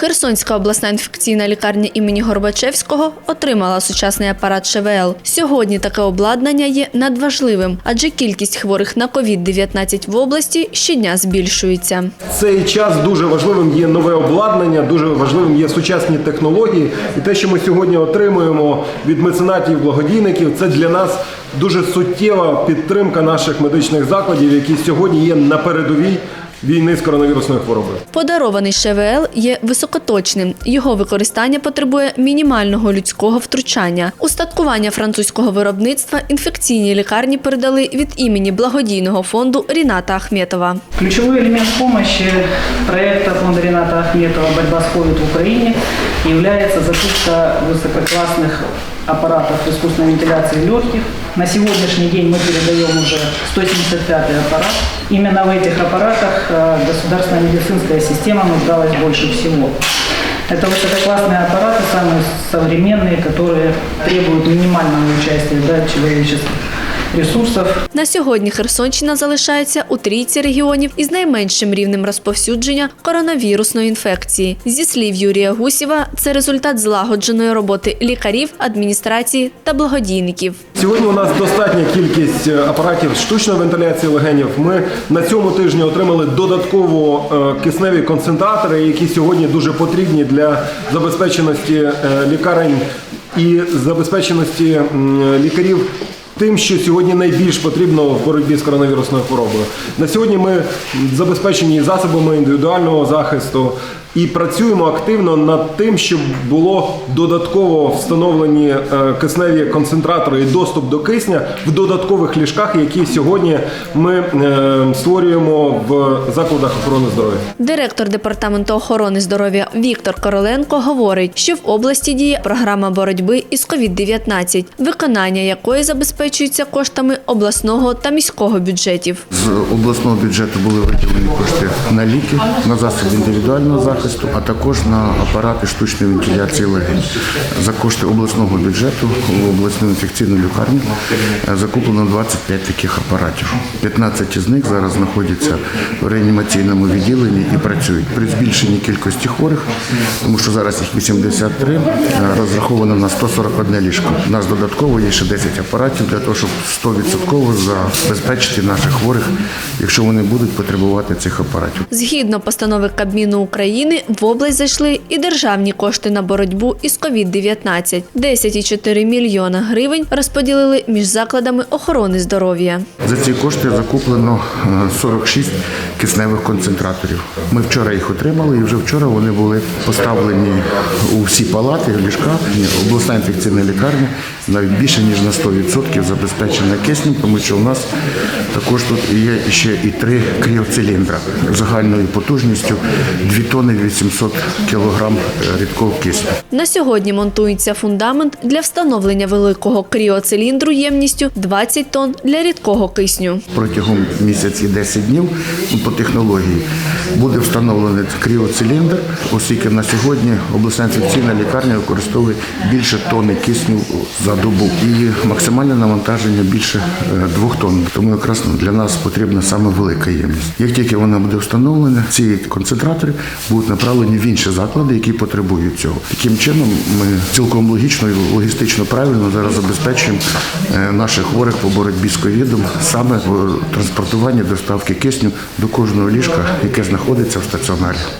Херсонська обласна інфекційна лікарня імені Горбачевського отримала сучасний апарат ШВЛ. Сьогодні таке обладнання є надважливим, адже кількість хворих на COVID-19 в області щодня збільшується. Цей час дуже важливим є нове обладнання, дуже важливим є сучасні технології. І те, що ми сьогодні отримуємо від меценатів, благодійників, це для нас дуже суттєва підтримка наших медичних закладів, які сьогодні є на передовій війни з коронавірусною хворобою. Подарований ШВЛ є високоточним. Його використання потребує мінімального людського втручання. Устаткування французького виробництва інфекційні лікарні передали від імені благодійного фонду Ріната Ахметова. Ключевой элемент помощи проекта фонда Рената Ахметова «Борьба с COVID в Украине» является закупка высококлассных аппаратов искусственной вентиляции легких. На сегодняшний день мы передаем уже 175 аппарат. Именно в этих аппаратах э, государственная медицинская система нуждалась больше всего. Это высококлассные аппараты, самые современные, которые требуют минимального участия да, человеческих ресурсов На сьогодні Херсонщина залишається у трійці регіонів із найменшим рівнем розповсюдження коронавірусної інфекції. Зі слів Юрія Гусєва, це результат злагодженої роботи лікарів, адміністрації та благодійників. Сьогодні у нас достатня кількість е, апаратів штучної вентиляції легенів. Ми на цьому тижні отримали додатково е, кисневі концентратори, які сьогодні дуже потрібні для забезпеченості е, лікарень і забезпеченості лікарів. Тим, що сьогодні найбільш потрібно в боротьбі з коронавірусною хворобою. На сьогодні ми забезпечені засобами індивідуального захисту і працюємо активно над тим, щоб було додатково встановлені е, кисневі концентратори і доступ до кисня в додаткових ліжках, які сьогодні ми е, створюємо в закладах охорони здоров'я. Директор департаменту охорони здоров'я Віктор Короленко говорить, що в області діє програма боротьби із COVID-19, виконання якої забезпечується коштами обласного та міського бюджетів. З обласного бюджету були виділені кошти на ліки, на засоби індивідуального захисту, а також на апарати штучної вентиляції легень. За кошти обласного бюджету в обласну інфекційну лікарню е, закуплено 25 таких апаратів. 15 з них зараз знаходяться в реанімаційному відділенні і працюють. При збільшенні кількості хворих, тому що зараз їх 83, е, розраховано на 141 ліжко. У нас додатково є ще 10 апаратів для того, щоб 100% забезпечити наших хворих, якщо вони будуть потребувати цих апаратів. Згідно постанови Кабміну України, в область зайшли і державні кошти на боротьбу із COVID-19. 10,4 мільйона гривень розподілили між закладами охорони здоров'я. За ці кошти закуплено е, 46 кисневих концентраторів. Ми вчора їх отримали, і вже вчора вони були поставлені у всі палати, ліжка. Обласна інфекційна лікарня навіть більше ніж на 100% забезпечена киснем, тому що у нас також тут є ще і три кріоциліндра загальною потужністю 2 тонни 800 кілограм е, рідкого кисню. На сьогодні монтується фундамент для встановлення великого кріоциліндру ємністю 20 тонн для рідкого кисню. протягом місяці 10 днів по технології буде встановлений кріоциліндр, оскільки на сьогодні обласна інфекційна лікарня використовує більше тонни кисню за добу і максимальне навантаження більше е, двох тонн. Тому якраз для нас потрібна саме велика ємність. Як тільки вона буде встановлена, ці концентратори будуть направлені в інші заклади, які потребують цього. Таким чином, ми цілком логічно і логістично правильно зараз забезпечуємо е, наших хворих по боротьбі з ковідом саме в транспортуванні доставки кисню до кожного ліжка, яке знаходиться в стаціонарі.